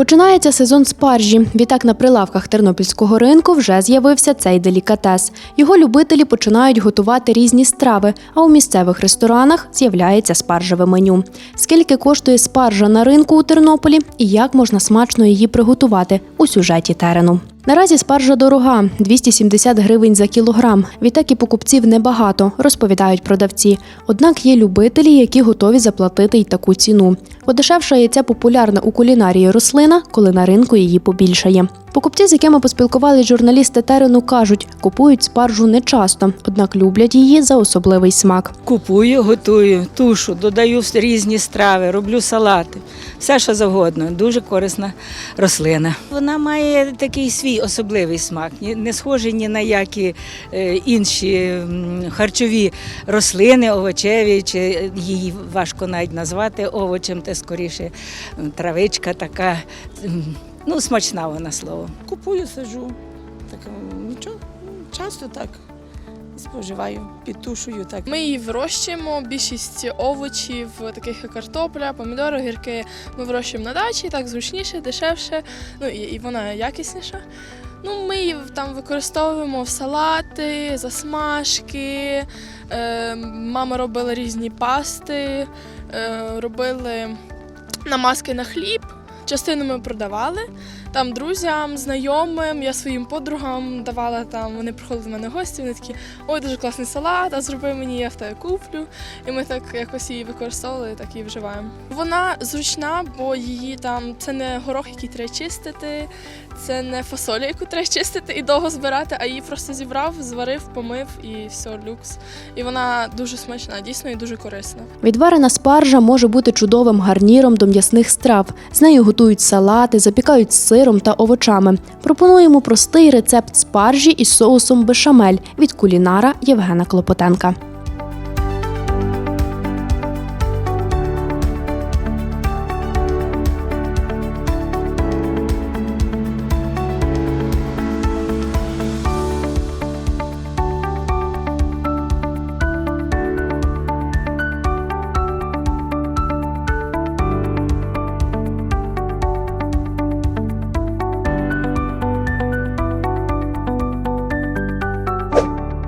Починається сезон спаржі. Відтак на прилавках тернопільського ринку вже з'явився цей делікатес. Його любителі починають готувати різні страви, а у місцевих ресторанах з'являється спаржеве меню. Скільки коштує спаржа на ринку у Тернополі і як можна смачно її приготувати у сюжеті терену. Наразі спаржа дорога 270 гривень за кілограм. Відтак і покупців небагато, розповідають продавці. Однак є любителі, які готові заплатити й таку ціну. Подешевшає ця популярна у кулінарії рослина, коли на ринку її побільшає. Покупці, з якими поспілкувалися журналісти терену, кажуть, купують спаржу не часто, однак люблять її за особливий смак. Купую, готую, тушу, додаю різні страви, роблю салати. Все, що завгодно. Дуже корисна рослина. Вона має такий свій особливий смак, не схожий ні на які е, інші харчові рослини, овочеві, чи її важко навіть назвати овочем, це скоріше травичка така. Ну, смачна вона слово. Купую, сажу. Так нічого, часто так споживаю, підтушую так. Ми її вирощуємо. Більшість овочів, таких як картопля, помідори, гірки, ми вирощуємо на дачі, так зручніше, дешевше, ну і, і вона якісніша. Ну, ми її там використовуємо в салати, засмажки. Е, мама робила різні пасти, е, робили намазки на хліб. Частину ми продавали там друзям, знайомим, я своїм подругам давала там. Вони приходили до мене гості, вони такі, ой, дуже класний салат, а зроби мені, я в тебе куплю. І ми так якось її використовували, так і вживаємо. Вона зручна, бо її там це не горох, який треба чистити, це не фасоля, яку треба чистити і довго збирати, а її просто зібрав, зварив, помив і все, люкс. І вона дуже смачна, дійсно і дуже корисна. Відварена спаржа може бути чудовим гарніром до м'ясних страв. З нею готують салати, запікають з сиром та овочами. Пропонуємо простий рецепт спаржі із соусом бешамель від кулінара Євгена Клопотенка.